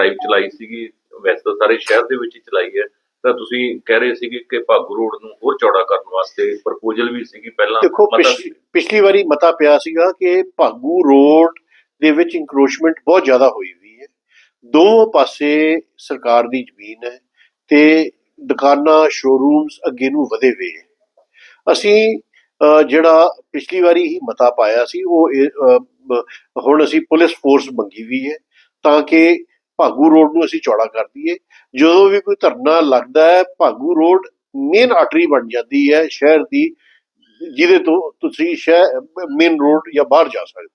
Drive ਚਲਾਈ ਸੀਗੀ ਵੈਸੇ ਤਾਂ ਸਾਰੇ ਸ਼ਹਿਰ ਦੇ ਵਿੱਚ ਚਲਾਈ ਹੈ। ਤਾਂ ਤੁਸੀਂ ਕਹਿ ਰਹੇ ਸੀਗੇ ਕਿ ਭਾਗੂ ਰੋਡ ਨੂੰ ਹੋਰ ਚੌੜਾ ਕਰਨ ਵਾਸਤੇ ਪ੍ਰਪੋਜ਼ਲ ਵੀ ਸੀਗੀ ਪਹਿਲਾਂ। ਦੇਖੋ ਪਿਛਲੀ ਵਾਰੀ ਮਤਾ ਪਿਆ ਸੀਗਾ ਕਿ ਭਾਗੂ ਰੋਡ ਦੇ ਵਿੱਚ ਇਨਕਰੋਚਮੈਂਟ ਬਹੁਤ ਜ਼ਿਆਦਾ ਹੋਈ ਹੋਈ ਹੈ। ਦੋਵੇਂ ਪਾਸੇ ਸਰਕਾਰ ਦੀ ਜ਼ਮੀਨ ਹੈ ਤੇ ਦੁਕਾਨਾਂ ਸ਼ੋਰੂਮਸ ਅੱਗੇ ਨੂੰ ਵਧੇ ਹੋਏ ਹੈ। ਅਸੀਂ ਜਿਹੜਾ ਪਿਛਲੀ ਵਾਰੀ ਹੀ ਮਤਾ ਪਾਇਆ ਸੀ ਉਹ ਹੁਣ ਅਸੀਂ ਪੁਲਿਸ ਫੋਰਸ ਮੰਗੀ ਵੀ ਹੈ ਤਾਂ ਕਿ ਭਾਗੂ ਰੋਡ ਨੂੰ ਅਸੀਂ ਚੌੜਾ ਕਰ ਦਈਏ। ਜਦੋਂ ਵੀ ਕੋਈ ਧਰਨਾ ਲੱਗਦਾ ਹੈ ਭਾਗੂ ਰੋਡ ਮੇਨ ਆਰਟਰੀ ਬਣ ਜਾਂਦੀ ਹੈ ਸ਼ਹਿਰ ਦੀ ਜਿਹਦੇ ਤੋਂ ਤੁਸੀਂ ਸ਼ਹਿਰ ਮੇਨ ਰੋਡ ਜਾਂ ਬਾਹਰ ਜਾ ਸਕਦੇ।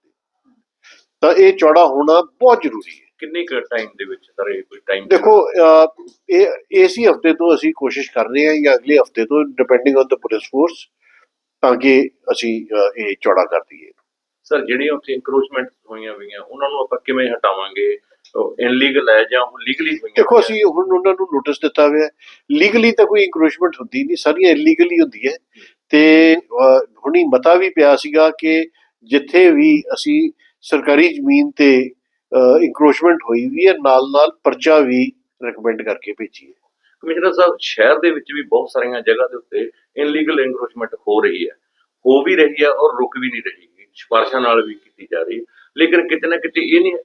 ਤਾਂ ਇਹ ਚੌੜਾ ਹੋਣਾ ਬਹੁਤ ਜ਼ਰੂਰੀ ਹੈ। ਕਿੰਨੇ ਕੁ ਟਾਈਮ ਦੇ ਵਿੱਚ ਸਰ ਇਹ ਕੋਈ ਟਾਈਮ ਦੇਖੋ ਇਹ ਇਸੇ ਹਫ਼ਤੇ ਤੋਂ ਅਸੀਂ ਕੋਸ਼ਿਸ਼ ਕਰ ਰਹੇ ਹਾਂ ਜਾਂ ਅਗਲੇ ਹਫ਼ਤੇ ਤੋਂ depending on the police force ਤਾਂ ਕਿ ਅਸੀਂ ਇਹ ਚੌੜਾ ਕਰ ਦਈਏ। ਸਰ ਜਿਹੜੀਆਂ ਉੱਥੇ ਇਨਕਰੋਚਮੈਂਟ ਹੋਈਆਂ ਹੋਈਆਂ ਉਹਨਾਂ ਨੂੰ ਆਪਾਂ ਕਿਵੇਂ ਹਟਾਵਾਂਗੇ? ਇਨਲੀਗਲ ਹੈ ਜਾਂ ਉਹ ਲੀਗਲੀ ਹੋਈਆਂ ਦੇਖੋ? ਅਸੀਂ ਹੁਣ ਉਹਨਾਂ ਨੂੰ ਨੋਟਿਸ ਦਿੱਤਾ ਹੋਇਆ ਹੈ। ਲੀਗਲੀ ਤਾਂ ਕੋਈ ਇਨਕਰੋਚਮੈਂਟ ਹੁੰਦੀ ਨਹੀਂ ਸਾਰੀਆਂ ਇਲੀਗਲੀ ਹੁੰਦੀ ਹੈ। ਤੇ ਹੁਣੀ ਮਤਾ ਵੀ ਪਿਆ ਸੀਗਾ ਕਿ ਜਿੱਥੇ ਵੀ ਅਸੀਂ ਸਰਕਾਰੀ ਜ਼ਮੀਨ ਤੇ ਇਨਕਰੋਚਮੈਂਟ ਹੋਈ ਵੀ ਹੈ ਨਾਲ ਨਾਲ ਪਰਚਾ ਵੀ ਰეკਮੈਂਡ ਕਰਕੇ ਭੇਜੀ ਹੈ। ਕਮਿਸ਼ਨਰ ਸਾਹਿਬ ਸ਼ਹਿਰ ਦੇ ਵਿੱਚ ਵੀ ਬਹੁਤ ਸਾਰੀਆਂ ਜਗ੍ਹਾ ਦੇ ਉੱਤੇ ਇਨਲੀਗਲ ਇਨਕਰੋਚਮੈਂਟ ਹੋ ਰਹੀ ਹੈ। ਹੋ ਵੀ ਰਹੀ ਹੈ ਔਰ ਰੁਕ ਵੀ ਨਹੀਂ ਰਹੀ। ਸਿਫਾਰਸ਼ਾਂ ਨਾਲ ਵੀ ਕੀਤੀ ਜਾ ਰਹੀ ਹੈ। ਲੇਕਿਨ ਕਿਤੇ ਨਾ ਕਿਤੇ ਇਹ ਨਹੀਂ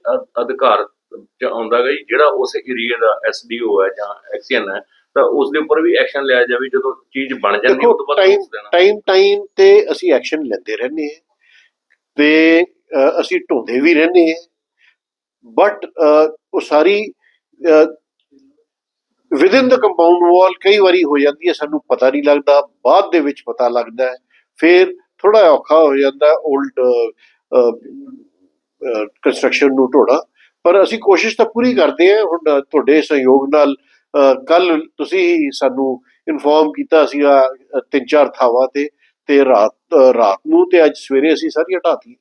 ਅਧਿਕਾਰ ਚ ਆਉਂਦਾ ਗਾ ਜੀ ਜਿਹੜਾ ਉਸ ਏਰੀਆ ਦਾ ਐਸਡੀਓ ਹੈ ਜਾਂ ਐਕਸੀਅਨ ਹੈ ਤਾਂ ਉਸ ਦੇ ਉੱਪਰ ਵੀ ਐਕਸ਼ਨ ਲਿਆ ਜਾਵੇ ਜਦੋਂ ਚੀਜ਼ ਬਣ ਜਾਂਦੀ ਉਸ ਤੋਂ ਬਾਅਦ ਟਾਈਮ ਰੋਕ ਦੇਣਾ। ਟਾਈਮ ਟਾਈਮ ਤੇ ਅਸੀਂ ਐਕਸ਼ਨ ਲੈਂਦੇ ਰਹਿੰਦੇ ਹਾਂ। ਤੇ ਅਸੀਂ ਢੋਂਦੇ ਵੀ ਰਹਿੰਦੇ ਹਾਂ। ਬਟ ਉਹ ਸਾਰੀ ਵਿਦਿਨ ਦ ਕੰਪਾਊਂਡ ਵਾਲ ਕਈ ਵਾਰੀ ਹੋ ਜਾਂਦੀ ਹੈ ਸਾਨੂੰ ਪਤਾ ਨਹੀਂ ਲੱਗਦਾ ਬਾਅਦ ਦੇ ਵਿੱਚ ਪਤਾ ਲੱਗਦਾ ਹੈ। ਫਿਰ ਥੋੜਾ ਔਖਾ ਹੋ ਜਾਂਦਾ 올ਡ ਕੰਸਟਰਕਸ਼ਨ ਨੂੰ ਢੋਣਾ। ਪਰ ਅਸੀਂ ਕੋਸ਼ਿਸ਼ ਤਾਂ ਪੂਰੀ ਕਰਦੇ ਹਾਂ ਹੁਣ ਤੁਹਾਡੇ ਸਹਿਯੋਗ ਨਾਲ ਕੱਲ ਤੁਸੀਂ ਹੀ ਸਾਨੂੰ ਇਨਫੋਰਮ ਕੀਤਾ ਸੀਗਾ ਤਿੰਨ ਚਾਰ ਥਾਵਾਂ ਤੇ ਤੇ ਰਾਤ ਰਾਤ ਨੂੰ ਤੇ ਅੱਜ ਸਵੇਰੇ ਅਸੀਂ ਸਾਰੀ ਹਟਾਤੀ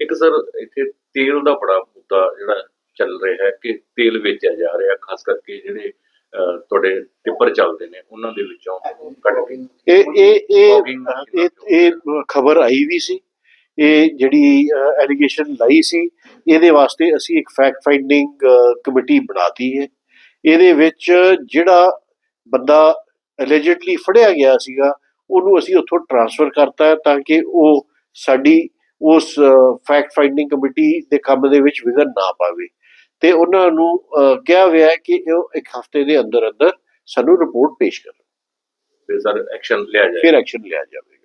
ਇੱਕ ਸਰ ਇੱਥੇ ਤੇਲ ਦਾ ਬੜਾ ਮੁੱਦਾ ਜਿਹੜਾ ਚੱਲ ਰਿਹਾ ਹੈ ਕਿ ਤੇਲ ਵੇਚਿਆ ਜਾ ਰਿਹਾ ਖਾਸ ਕਰਕੇ ਜਿਹੜੇ ਤੁਹਾਡੇ ਟਿੱਪਰ ਚੱਲਦੇ ਨੇ ਉਹਨਾਂ ਦੇ ਵਿੱਚੋਂ ਕੱਢ ਕੇ ਇਹ ਇਹ ਇਹ ਖਬਰ ਆਈ ਵੀ ਸੀ। ਇਹ ਜਿਹੜੀ ਐਲੀਗੇਸ਼ਨ ਲਾਈ ਸੀ ਇਹਦੇ ਵਾਸਤੇ ਅਸੀਂ ਇੱਕ ਫੈਕਟ ਫਾਈਂਡਿੰਗ ਕਮੇਟੀ ਬਣਾਤੀ ਹੈ। ਇਹਦੇ ਵਿੱਚ ਜਿਹੜਾ ਬੰਦਾ ਅਲੈਜਿਡਲੀ ਫੜਿਆ ਗਿਆ ਸੀਗਾ ਉਹਨੂੰ ਅਸੀਂ ਉੱਥੋਂ ਟਰਾਂਸਫਰ ਕਰਤਾ ਹੈ ਤਾਂ ਕਿ ਉਹ ਸਾਡੀ ਉਸ ਫੈਕਟ ਫਾਈਂਡਿੰਗ ਕਮੇਟੀ ਦੇ ਕੰਮ ਦੇ ਵਿੱਚ ਵਿਘਨ ਨਾ ਪਾਵੇ। ਤੇ ਉਹਨਾਂ ਨੂੰ ਕਿਹਾ ਹੋਇਆ ਹੈ ਕਿ ਉਹ ਇੱਕ ਹਫ਼ਤੇ ਦੇ ਅੰਦਰ ਅੰਦਰ ਸਾਨੂੰ ਰਿਪੋਰਟ ਪੇਸ਼ ਕਰਨ। ਫਿਰ ਸਰ ਐਕਸ਼ਨ ਲਿਆ ਜਾਏ। ਫਿਰ ਐਕਸ਼ਨ ਲਿਆ ਜਾਵੇ